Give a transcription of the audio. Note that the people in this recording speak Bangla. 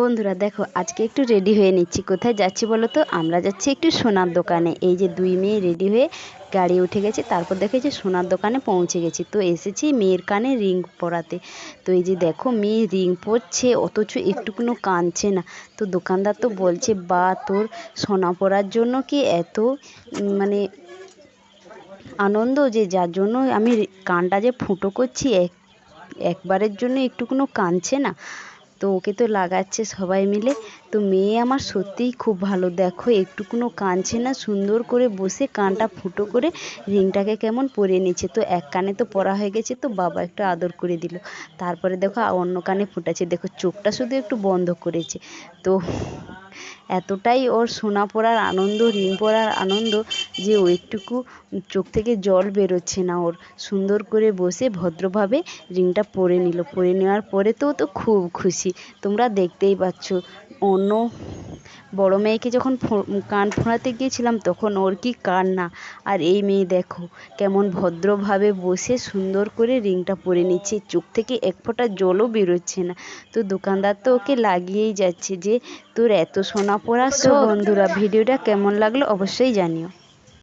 বন্ধুরা দেখো, আজকে একটু রেডি হয়ে নিচ্ছি। কোথায় যাচ্ছি বলো তো? আমরা যাচ্ছি একটু সোনার দোকানে। এই যে দুই মেয়ে রেডি হয়ে গাড়ি উঠে গেছে, তারপর দেখেছি সোনার দোকানে পৌঁছে গেছি। তো এসেছি মেয়ের কানে রিং পরাতে। তো এই যে দেখো, মেয়ে রিং পরছে, অথচ একটুকুনো কাঁদছে না। তো দোকানদার তো বলছে, বা, তোর সোনা পরার জন্য কি এত মানে আনন্দ যে যার জন্য আমি কানটা যে ফুটো করছি, এক, একবারের জন্য একটুকুনো কাঁদছে না? তো ওকে তো লাগাচ্ছে সবাই মিলে। তো মেয়ে আমার সত্যিই খুব ভালো। দেখো একটুকুনো কাঁদছে না, সুন্দর করে বসে কানটা ফুটো করে রিংটাকে কেমন পরে নিচ্ছে। তো এক কানে তো পরা হয়ে গেছে, তো বাবা একটু আদর করে দিল। তারপরে দেখো অন্য কানে ফুটাচ্ছে। দেখো, চোখটা শুধু একটু বন্ধ করেছে। তো এতটাই ওর সোনা পরার আনন্দ রিং পরার আনন্দ যে ও একটুকু চোখ থেকে জল বেরোচ্ছে না ওর। সুন্দর করে বসে ভদ্রভাবে রিংটা পরে নিল। পরে নেওয়ার পরে তো ও তো খুব খুশি। তোমরা দেখতেই পাচ্ছ, অন্য বড় মেয়েকে যখন ফো- কান ফোঁড়াতে গিয়েছিলাম তখন ওর কি কান্না। আর এই মেয়ে দেখো কেমন ভদ্রভাবে বসে সুন্দর করে রিংটা পরে নিচ্ছে চোখ থেকে এক ফোঁটা জলও বেরোচ্ছে না। তো দোকানদার তো ওকে লাগিয়েই যাচ্ছে যে তোর এত সোনা পরা সব বন্ধুরা ভিডিওটা কেমন লাগল অবশ্যই জানিও।